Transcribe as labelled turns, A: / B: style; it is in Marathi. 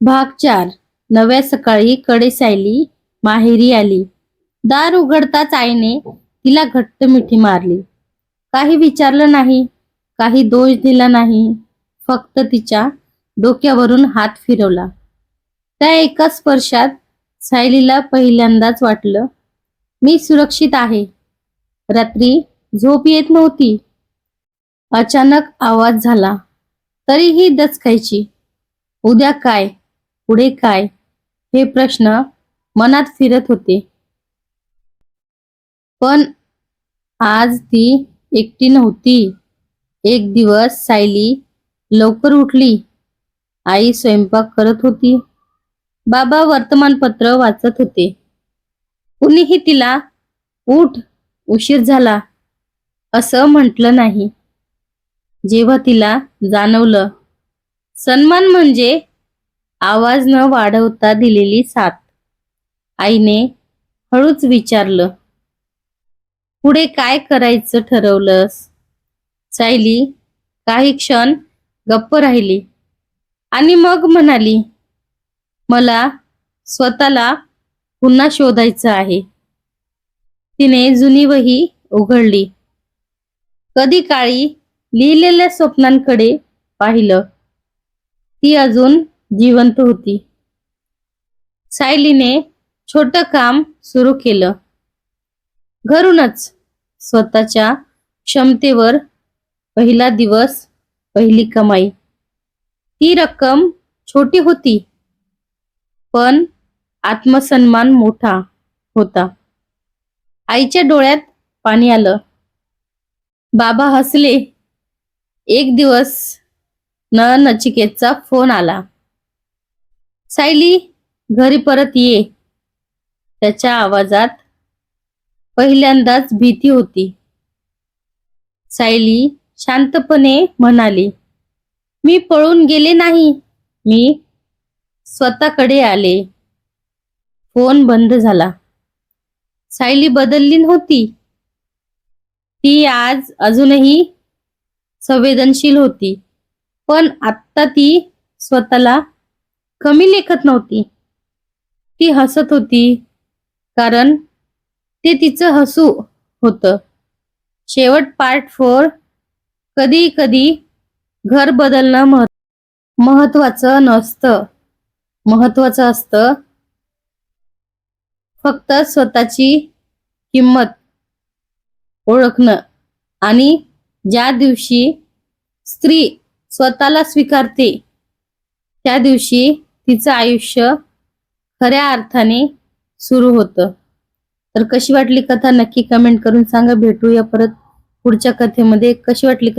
A: भाग चार. नव्या सकाळी कडे सायली माहेरी आली. दार उघडताच आईने तिला घट्ट मिठी मारली. काही विचारलं नाही काही दोष दिला नाही. फक्त तिच्या डोक्यावरून हात फिरवला. त्या एका स्पर्शात सायलीला पहिल्यांदाच वाटलं मी सुरक्षित आहे. रात्री झोप येत नव्हती. अचानक आवाज झाला. तरीही दचकायची. उद्या काय? पुढे काय? हे प्रश्न मनात फिरत होते. पण आज ती एकटी नव्हती. एक दिवस सायली लवकर उठली. आई स्वयंपाक करत होती. बाबा वर्तमानपत्र वाचत होते. कुणीही तिला उठ उशीर झाला. असं म्हटलं नाही. जेव्हा तिला जाणवलं सन्मान म्हणजे आवाज न वाढवता दिलेली साथ. आईने हळूच विचारलं पुढे काय करायचं ठरवलंस? सायली काही क्षण गप्प राहिली. आणि मग म्हणाली मला स्वतःला पुन्हा शोधायचं आहे. तिने जुनी वही उघडली. कधी काळी लिहिलेल्या स्वप्नांकडे पाहिलं. ती अजून जिवंत होती. सायलीने छोट काम सुरू केलं. घरूनच स्वतःच्या क्षमतेवर पहिला दिवस पहिली कमाई. ती रक्कम छोटी होती पण आत्मसन्मान मोठा होता. आईच्या डोळ्यात पाणी आलं. बाबा हसले. एक दिवस न नचिकेतचा फोन आला. सायली घरी परत ये. त्याच्या आवाजात पहिल्यांदाच भीती होती. सायली शांतपणे म्हणाली मी पळून गेले नाही. मी स्वतःकडे आले. फोन बंद झाला. सायली बदलली नव्हती. ती आज अजूनही संवेदनशील होती पण आत्ता ती स्वतःला कमी लेखत नव्हती. ती हसत होती कारण ते तिचं हसू होतं. शेवट पार्ट फोर कधी कधी घर बदलणं मह महत्वाचं नसतं. महत्वाचं असतं फक्त स्वतःची किंमत ओळखणं. आणि ज्या दिवशी स्त्री स्वतःला स्वीकारते त्या दिवशी तिचं आयुष्य खऱ्या अर्थाने सुरू होतं. तर कशी वाटली कथा? नक्की कमेंट करून सांगा. भेटूया परत पुढच्या कथेमध्ये. कशी वाटली कथा?